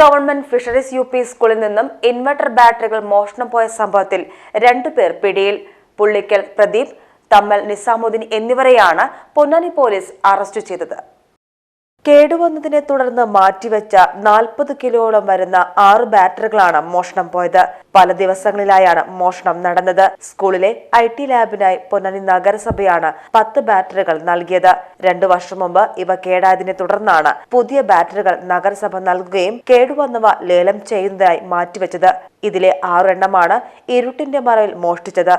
Government fisheries U P സ്കൂളിൽ നിന്നും inverter ബാറ്ററികൾ മോഷണം പോയ സംഭവത്തിൽ രണ്ടുപേർ പിടിയിൽ. പുള്ളിക്കൽ പ്രദീപ് തമ്മൽ നിസാമുദ്ദീൻ എന്നിവരെയാണ് പൊന്നാനി പോലീസ് അറസ്റ്റ് ചെയ്തത്. കേടുവന്നതിനെ തുടർന്ന് മാറ്റിവെച്ച നാൽപ്പത് കിലോയോളം വരുന്ന ആറ് ബാറ്ററികളാണ് മോഷണം പോയത്. പല ദിവസങ്ങളിലായാണ് മോഷണം നടന്നത്. സ്കൂളിലെ ഐ ടി ലാബിനായി പൊന്നാനി നഗരസഭയാണ് പത്ത് ബാറ്ററികൾ നൽകിയത്. രണ്ടു വർഷം മുമ്പ് ഇവ കേടായതിനെ തുടർന്നാണ് പുതിയ ബാറ്ററികൾ നഗരസഭ നൽകുകയും കേടുവന്നവ ലേലം ചെയ്യുന്നതായി മാറ്റിവെച്ചത്. ഇതിലെ ആറെണ്ണമാണ് ഇരുട്ടിന്റെ മറവിൽ മോഷ്ടിച്ചത്.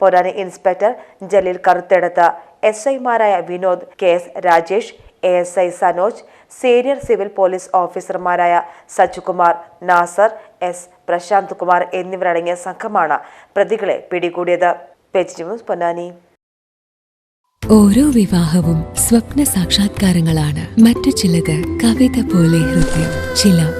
പൊന്നാനി ഇൻസ്പെക്ടർ ജലീൽ കറുത്തെടുത്ത് എസ് ഐമാരായ Vinod K S Rajesh A S I Sanoj senior civil police ഓഫീസർമാരായ സജുകുമാർ നാസർ എസ് പ്രശാന്ത് കുമാർ എന്നിവരടങ്ങിയ സംഘമാണ് പ്രതികളെ പിടികൂടിയത്. പൊന്നാനി. ഓരോ വിവാഹവും സ്വപ്ന സാക്ഷാത്കാരങ്ങളാണ്. മറ്റു ചിലത് കവിത പോലെ ഹൃദയം ചില